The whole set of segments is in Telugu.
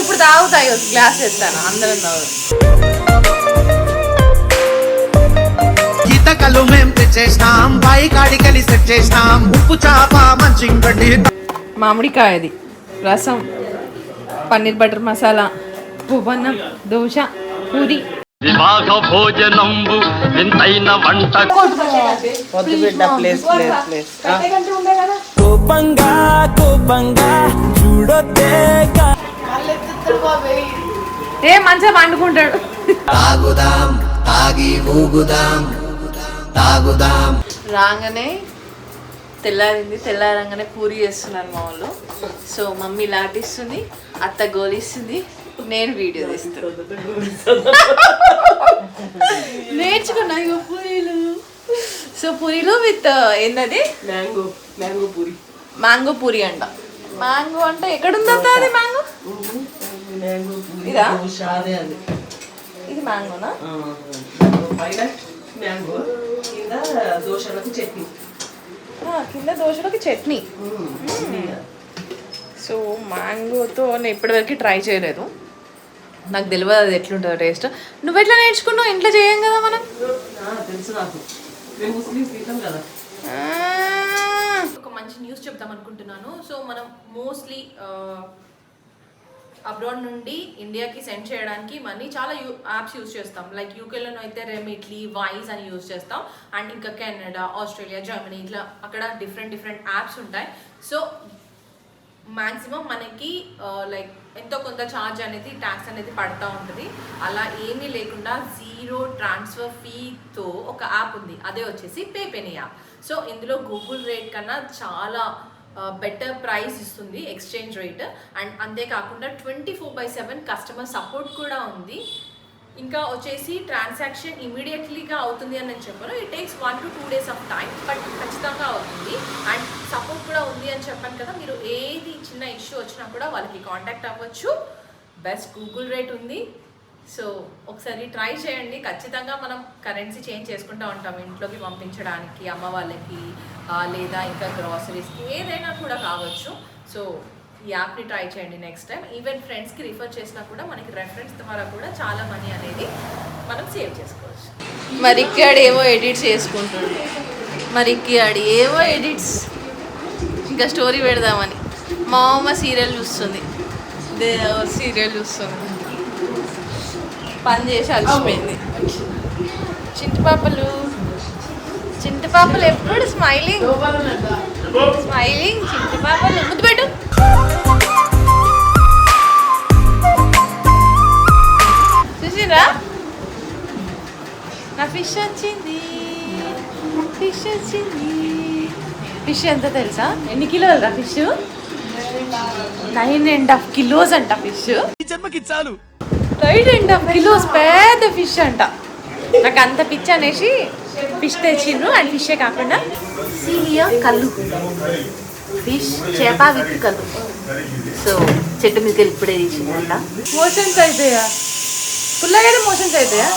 ఇప్పుడు తాగుతాయి గ్లాస్ ఎత్తాను అందరం తాగు గీతకలు మేం తెచ్చేసినాం బాయి కాడికెళ్ళి సెట్ చేసినాం. ఉప్పు చాప మంచింగడ్డి మామిడికాయది రసం పన్నీర్ బటర్ మసాలా పువ్వన్నం దోశ పూరి. వివాహ భోజనంబు వింతైన వంట ప్లేస్ ప్లేస్ ప్లేస్. కోపంగా కోపంగా చూడొద్దే ఏ మంచిగా పండుకుంటాడు తాగుదాం తాగి ఊగుదాం తాగుదాం. రాగానే తెల్లారింది తెల్లారంగానే పూరి చేస్తున్నారు మా వాళ్ళు. సో మమ్మీ లాటిస్తుంది అత్త గోలిస్తుంది నేను వీడియో తీస్తాను నేర్చుకున్నా ఇగో పూరీలు. సో పూరీలు విత్ ఏంటది mango mango puri. Mango puri అంట. మ్యాంగో అంటే ఎక్కడుందా అది మ్యాంగో? మ్యాంగో ఇదా? దోశ అదే అది. ఇది మ్యాంగోనా? పైన మ్యాంగో కింద దోశలకు చట్నీ. ఆ, కింద దోశలోకి చట్నీ. సో మ్యాంగోతో నేను ఇప్పటివరకు ట్రై చేయలేదు. నాకు తెలియదు అది ఎట్లుంటుందో టేస్ట్. నువ్వు ఎట్లా నేర్చుకున్నావు? ఇంట్లో చేయం కదా మనం. ఆ, తెలుసు నాకు. కదా. ఒక మంచి న్యూస్ చెప్దాం అనుకుంటున్నాను. సో మనం మోస్ట్లీ అబ్రాడ్ నుండి ఇండియాకి సెండ్ చేయడానికి మనీ చాలా యూ యాప్స్ యూస్ చేస్తాం. లైక్ యూకేలోనూ అయితే రెమిట్లీ వాయిస్ అని యూస్ చేస్తాం. అండ్ ఇంకా కెనడా ఆస్ట్రేలియా జర్మనీ ఇట్లా అక్కడ డిఫరెంట్ డిఫరెంట్ యాప్స్ ఉంటాయి. సో మ్యాక్సిమం మనకి లైక్ ఎంతో కొంత ఛార్జ్ అనేది ట్యాక్స్ అనేది పడుతూ ఉంటుంది. అలా ఏమీ లేకుండా జీరో ట్రాన్స్ఫర్ ఫీతో ఒక యాప్ ఉంది. అదే వచ్చేసి పేపెనీ యాప్. సో ఇందులో గూగుల్ రేట్ కన్నా చాలా బెటర్ ప్రైస్ ఇస్తుంది ఎక్స్చేంజ్ రేట్ అండ్ అంతేకాకుండా twenty four by seven customer support కూడా ఉంది. ఇంకా వచ్చేసి ట్రాన్సాక్షన్ ఇమీడియట్లీగా అవుతుంది అని నేను చెప్పాను. It takes one to two days of time but ఖచ్చితంగా అవుతుంది. అండ్ సపోర్ట్ కూడా ఉంది అని చెప్పాను కదా మీరు ఏది చిన్న ఇష్యూ వచ్చినా కూడా వాళ్ళకి కాంటాక్ట్ అవ్వచ్చు. బెస్ట్ గూగుల్ రేట్ ఉంది. సో ఒకసారి ట్రై చేయండి. ఖచ్చితంగా మనం కరెన్సీ చేంజ్ చేసుకుంటూ ఉంటాం. ఇంట్లోకి పంపించడానికి అమ్మ వాళ్ళకి లేదా ఇంకా గ్రాసరీస్కి ఏదైనా కూడా కావచ్చు. సో ఈ యాప్ని ట్రై చేయండి నెక్స్ట్ టైం ఈవెన్ ఫ్రెండ్స్కి రిఫర్ చేసినా కూడా మనకి రెఫరెన్స్ ద్వారా కూడా చాలా మనీ అనేది మనం సేవ్ చేసుకోవచ్చు. మరి ఇక్కడ ఏవో ఎడిట్స్ చేసుకుంటుండే. మరి ఇక్కడ ఏవో ఎడిట్స్ ఇంకా స్టోరీ పెడదామని. మా అమ్మ సీరియల్ చూస్తుంది. సీరియల్ చూస్తుంది. పని చేసి అలసిపోయింది. చింటి పాపలు చింటి పాపలు ఎప్పుడు స్మైలింగ్? స్మైలింగ్ చింటి పాపలు ముద్దు పెట్టు. చూసిరా నా ఫిష్ వచ్చింది. ఫిష్ వచ్చింది. ఫిష్ ఎంత తెలుసా? ఎన్ని కిలోలు raw fish nine and half kilos అంట ఫిష్ జన్మకి చాలు రైట్ అంట కిలోస్ పెద్ద ఫిష్ అంట. నాకు అంత పిచ్ అనేసి ఫిష్ తెచ్చిండ్రు. అండ్ ఫిషే కాకుండా సీలియా కళ్ళు ఫిష్ చేప విత్ కళ్ళు సో చెట్టు మీదకి వెళ్ళి ఇప్పుడే తీసిందంట. మోషన్స్ అవుతాయా పుల్లగా మోషన్స్ అవుతాయా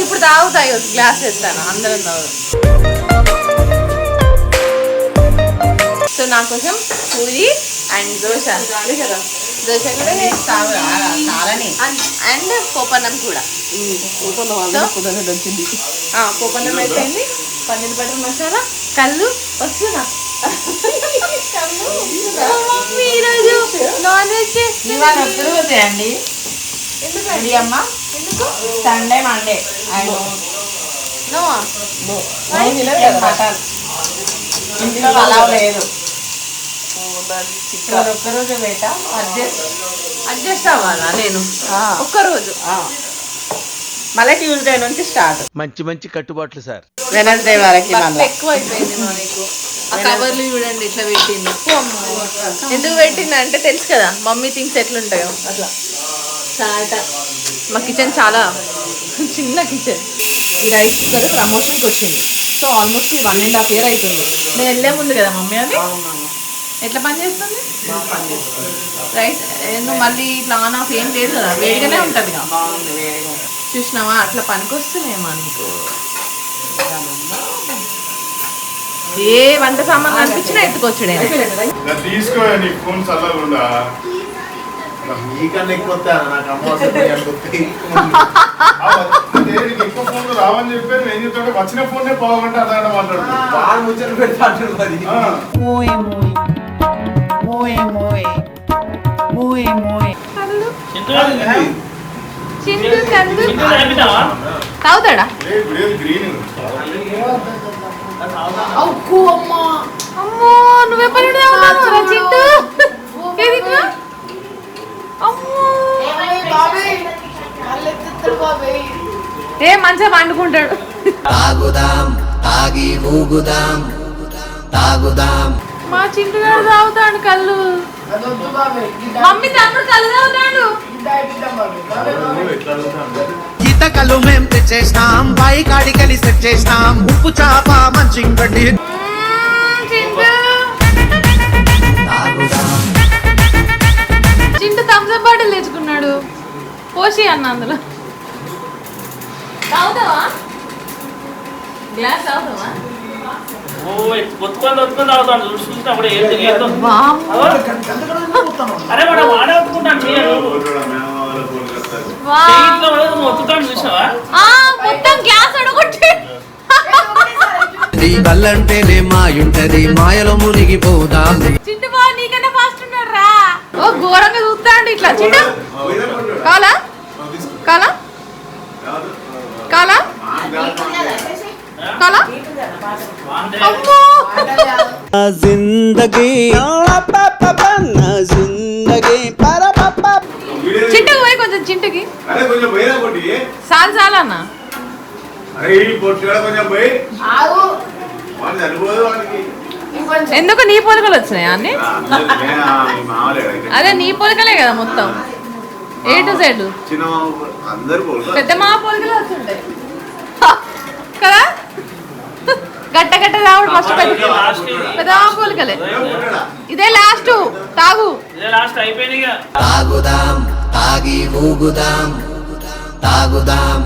ఇప్పుడు తాగుతాయి గ్లాస్ వేస్తాను. అందరం తాగు సో నా కోసం పూరి అండ్ దోశ. దోశ కూడా చాలని అండ్ పోపన్నం కూడా. వచ్చింది ఆ, పోపన్నం అయిపోయింది. పన్నీర్ బటర్ మసాలా కళ్ళు వస్తున్నా ఈరోజు నాన్ వెజ్ ఇవాళ ఒక్కరోజే అండి ఎందుకండి? అమ్మ? ఎందుకు? Sunday Monday no mutton? ఇంట్లో అలా లేదు. ఇవాళ ఒక్కరోజే బయట అడ్జస్ట్. అడ్జస్ట్ అవ్వాలా నేను? ఒక్కరోజు? మళ్ళీ ట్యూస్డే నుంచి స్టార్ట్. మంచి మంచి కట్టుబాట్లు సార్. వెనస్డే వరకు ఎక్కువ అయిపోయింది నీకు. ఆ కవర్లు చూడండి ఇట్లా పెట్టింది ఎందుకు పెట్టింది అంటే తెలుసు కదా మమ్మీ థింగ్స్ ఎట్లుంటాయో. అట్లా. చాట మా కిచెన్ చాలా చిన్న కిచెన్. ఈ రైస్ కుక్కర్ ప్రమోషన్కి వచ్చింది. So almost one and half year అవుతుంది నేను వెళ్ళే ముందు కదా మమ్మీ అది అవునమ్మా. ఎట్లా పని చేస్తుంది? రైట్ ఎందుకు మళ్ళీ ఇట్లా ఆన్ ఆఫ్ ఏం లేదు కదా వేడిగానే ఉంటుంది కదా. బాగుంది వేరేగా చూసినావా? అట్లా పనికొస్తున్నాయేమో నీకు? ఏ వంట సామాన్ అనిపించినా ఎత్తుకొచ్చుడే నా తీసుకో నీ ఫోన్ చల్లకుండా నీకన్నా ఎక్కువ నాకు ఫోన్లు రావని చెప్పి నేను చెప్తాడు వచ్చిన ఫోన్ పోవాలంటే అదే మాట్లాడుతున్నాను బాగా ముచ్చట పెడతా అంటాడు మరి. చింటూ కందు? తాగుతాడా? గ్రీన్. అవ్వు అమ్మా. నువ్వెప్పుడు చింటూ? ఏ మంచిగా వండుకుంటాడు తాగుదాం తాగి ఊగుదాం తాగుదాం. మా చింటుగాడు తాగుతాడు కళ్ళు. మమ్మీ తమ్ముడు కళ్ళు తాగుతాడు. అడుగుతాను ఈతకలు మేం తెచ్చేసినాం బాయి కాడికెళ్ళి సెట్ చేసినాం. ఉప్పు చాప మంచింగడ్డి మ్మ్, Chintu. Chintu Thums Up bottle తెచ్చుకున్నాడు. పోసి అన్న అందులో. తాగుతావా? గ్లాస్ తాగుతావా? అరే వాడు వాడే ఒత్తుకుంటాను చేయరు వా. చేయిట్లో వాడు ఒత్తుతాడు చూసావా? ఆ, మొత్తం గ్లాస్ అడగొట్టి. నీ కళ్ళంటేనే మాయుంటది మాయలో మునిగిపోదాం? చింటు నీకన్నా ఫాస్ట్ ఉన్నాడు రా ఓ ఘోరంగా చూస్తాడు ఇట్లా. చింటు కాలా? కాలా? కాలా? కాలా? జిందగీ జిందగీ చింటుకి పోయి కొంచెం చింటుకి. చాలు చాలు అన్న. ఎందుకు నీ పోలికలు వచ్చినాయి అన్ని? మామూలు అదే నీ పోలికలే కదా మొత్తం. A to Z? చిన్న అందరు పోలు పెద్ద మా పోలికలు వచ్చుంటాయి కదా? గట్ట గట్ట రావడం ఫస్ట్ పెద్ద పెద్ద మా పోలికలే ఇదే లాస్ట్ తాగు. ఇదే లాస్ట్ అయిపోయింది ఇక. తాగుదాం తాగి ఊగుదాం తాగుదాం.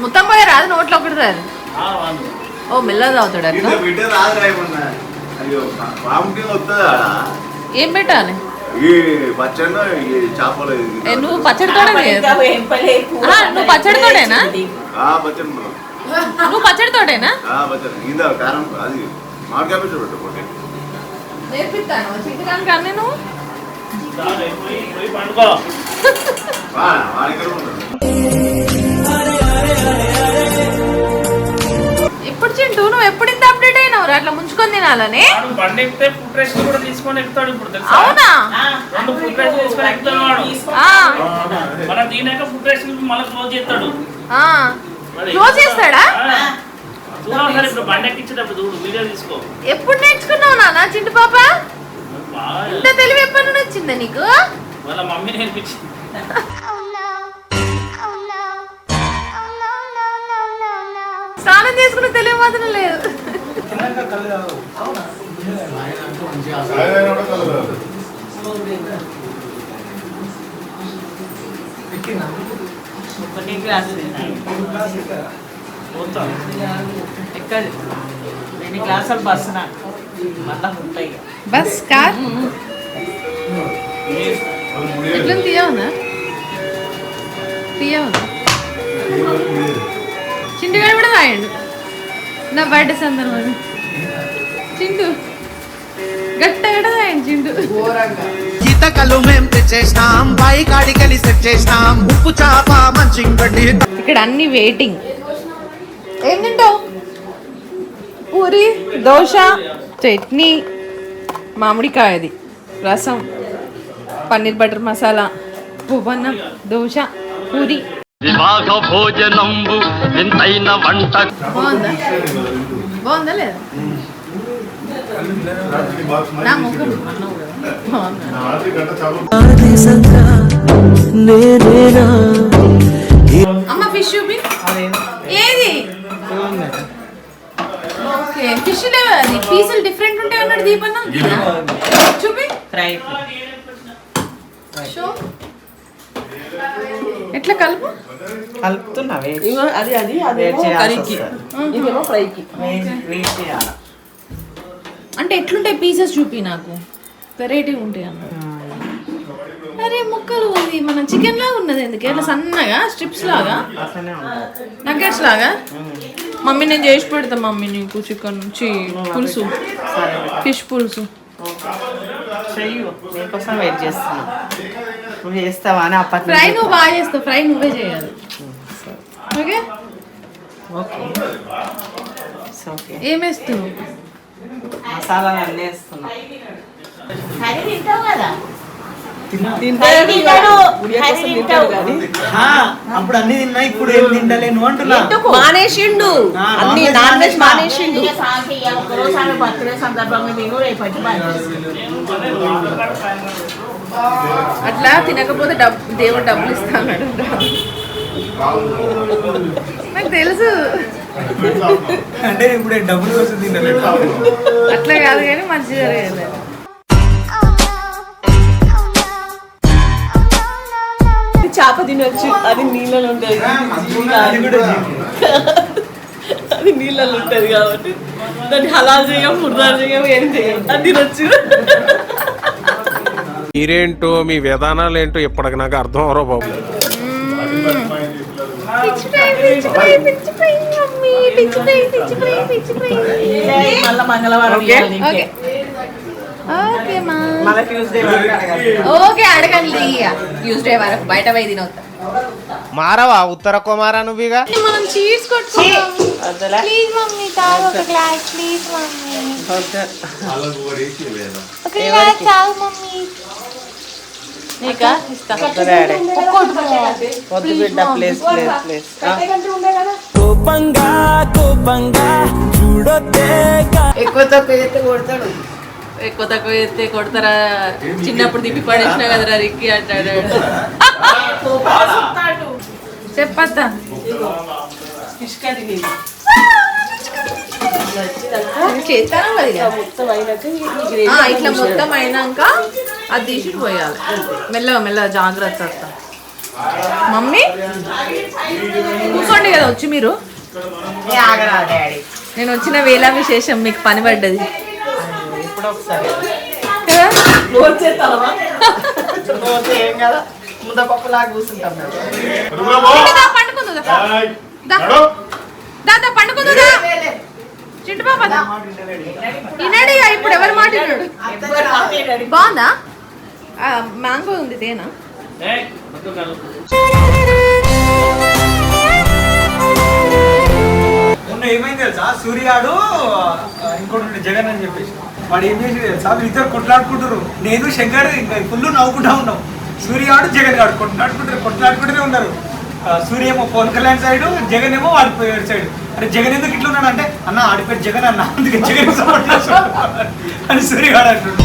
మొత్తం పోయి రాదు నోట్లో ఒకటి రాదు. ఆ, వాడు. ఓ మెల్లగా తాగుతాడు ఏం పెట్టాలి? నువ్వు పచ్చడితోనే నువ్వు పచ్చడితోనేనా ఆ పచ్చడి. నువ్వు పచ్చడి ఇందా కారం అది. మామిడికాయ పచ్చడి పెట్టుకోండి నేర్పిస్తాను. చికెన్ కానీ నువ్వు? ఎప్పుడు చింటూ? నువ్వు ఎప్పుడు ఇంత అప్డేట్ అయినావు అట్లా ముంచుకొని తినాలని? వాడు బండి ఎక్కితే ఫుడ్ కూడా తీసుకొని ఎక్కుతాడు ఇప్పుడు తెలుసా? అవునా? రెండు ఫుడ్ తీసుకొని ఎక్కుతాడు వాడు. ఆ, మన దీనాక ఫుడ్ మళ్ళీ క్లోజ్ చేస్తాడు. క్లోజ్ చేస్తాడా? ఎప్పుడు నేర్చుకున్నావు నాన్న? చింటు పాప? ఇంత తెలివి ఎప్పటి నుండి వచ్చిందా నీకు? వాళ్ళ మమ్మీ నేర్పించింది. స్నానం చేసుకున్న తెలివి మాత్రం లేదు. సాయదైనా కూడా కలదు. పోతాను ఎన్ని క్లాసులు బస్సు నాకు మళ్ళా ఉంటాయి బస్ కార్? ఎట్లా తీయవునా? తీయవునా? చింటుగాడు కూడా రాయండు. నా బర్త్డే సందర్భంగా. చింటు గట్ట గట్ట రాయండి చింటు. ఈతకలు మేం తెచ్చేసినాం బాయి కాడికెళ్ళి సెట్ చేసినాం. ఉప్పు చాప మంచింగడ్డి ఇక్కడ అన్ని వెయిటింగ్ ఏం తింటావు? పూరి దోశ చట్నీ మామిడికాయది రసం పన్నీర్ బటర్ మసాలా పువ్వన్నం దోశ పూరి. వివాహ భోజనంబు వంట బాగుందా? బాగుందా లేదా నా ముఖం బాగుందా రాత్రి గంట చాలు అమ్మ ఫిష్ ఏది? ఓకే ఫిష్ లేవా అది? పీసులు డిఫరెంట్ ఉంటాయి అన్నాడు దీపన్న. చూపి. ఫ్రై షో ఎట్లా కలుపు? కలుపుతున్నా అది అది అది కర్రీకి. ఇదేమో ఫ్రైకి. వేస్ట్ చేయాలి. అంటే ఎట్లుంటాయి పీసెస్ చూపి నాకు. వెరైటీ ఉంటాయి అన్న అరే ముక్కలు ఇది మన చికెన్ లాగా ఉన్నది ఎందుకు? ఇట్లా సన్నగా స్ట్రిప్స్ లాగా? నగ్గెట్స్ లాగా? మమ్మీ నేను చేసి పెడతా మమ్మీ నీకు చికెన్ చి పులుసు. ఫిష్ పులుసు. నీకోసం వెయిట్ చేస్తున్నా. నువ్వు చేస్తావా అని అప్పటి ఫ్రై నువ్వు బాగా చేస్తావు ఫ్రై నువ్వే చేయాలి. ఓకే? ఓకే. ఓకే. అన్నీ వేస్తున్నా. అప్పుడు అన్ని తిన్నా ఇప్పుడు ఏం తింటలేను అంటున్నా. మానేసిండు. అన్ని నాన్ వెజ్. మానేసిండు. అట్లా తినకపోతే డబ్బు దేవుడు డబ్బులు ఇస్తాడు నాకు తెలుసు. అంటే ఇప్పుడు డబ్బులు కోసం తింటలేదు అట్లా కాదు కానీ మంచి జరిగేది. చేప తినొచ్చు. అది నీళ్ళలో ఉంటుంది. అది కూడా అది నీళ్ళలో ఉంటుంది కాబట్టి. దాన్ని హలాల్ చేయం ముర్దాలు చేయం ఏం చేయం. అది తినొచ్చు. మీరేంటో మీ విధానాలు ఏంటో ఇప్పటికి నాకు అర్థం అవరో బాబు. మళ్ళీ మంగళవారం ఇవ్వాలి ఓకే మా అడగండి ట్యూస్డే వరకు బయట పోయి తినొద్దాం మారవా ఉత్తర కుమారా నువ్వుగా మనం కొట్టుకుందాం. ప్లీజ్ మమ్మీ తాగు ఒక గ్లాస్ ప్లీజ్ మమ్మీ. ఒక గ్లాస్ తాగు మమ్మీ నీకా? ఇస్తా. వద్దు బిడ్డ ప్లేస్ ప్లేస్ ప్లేస్ కోపంగా కోపంగా చూడొద్దే ఎక్కువ తక్కువ చేస్తే కొడతాడు. ఎక్కువ తక్కువ చేస్తే కొడతారా? చిన్నప్పుడు తిప్పి పడేసిన కదరా రిక్కి అంటాడు. చెప్పత్తా మొత్తం ఇట్లా మొత్తం అయినాక అది తీసి పోయాలి. మెల్లగా మెల్లగా జాగ్రత్త. మమ్మీ? కూర్చోండి కదా వచ్చి మీరు. నేను వచ్చిన వేళ విశేషం మీకు పని పడ్డది. పండుకుందు దా. దా. దా, దా, పండుకుందు. చింటు పాప ఇప్పుడు ఎవరు మాట విన్నాడు బాగుందా? మ్యాంగో ఉంది తేనా? ఏమైంది తెలుసా? సూర్యాడు ఇంకోటి జగన్ అని చెప్పేసి. వాడు ఏం చేసి తెలుసా? వీళ్ళిద్దరు కొట్లాడుకుంటారు నేను శంకర్ ఇంకా ఫుల్ నవ్వుకుంటా ఉన్నాం. సూర్యాడు జగన్ గాడు కొట్లాడుకుంటారు కొట్లాడుకుంటూనే ఉన్నారు. సూర్య ఏమో పవన్ కళ్యాణ్ సైడ్ జగన్ ఏమో పేరు సైడ్ అరే జగన్ ఎందుకు ఇట్లా ఉన్నాడు అంటే అన్న ఆడి పేరు జగన్ అన్న అందుకే జగన్ సపోర్ట్ అని సూర్య గాడు అంటుండు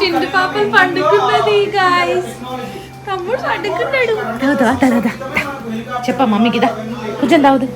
చింటు పాపలు పండుకున్నది గాయస్ తమ్ముడు పండుకున్నాడు. చెప్ప మమ్మీకి దా కొంచెం తాగుదు.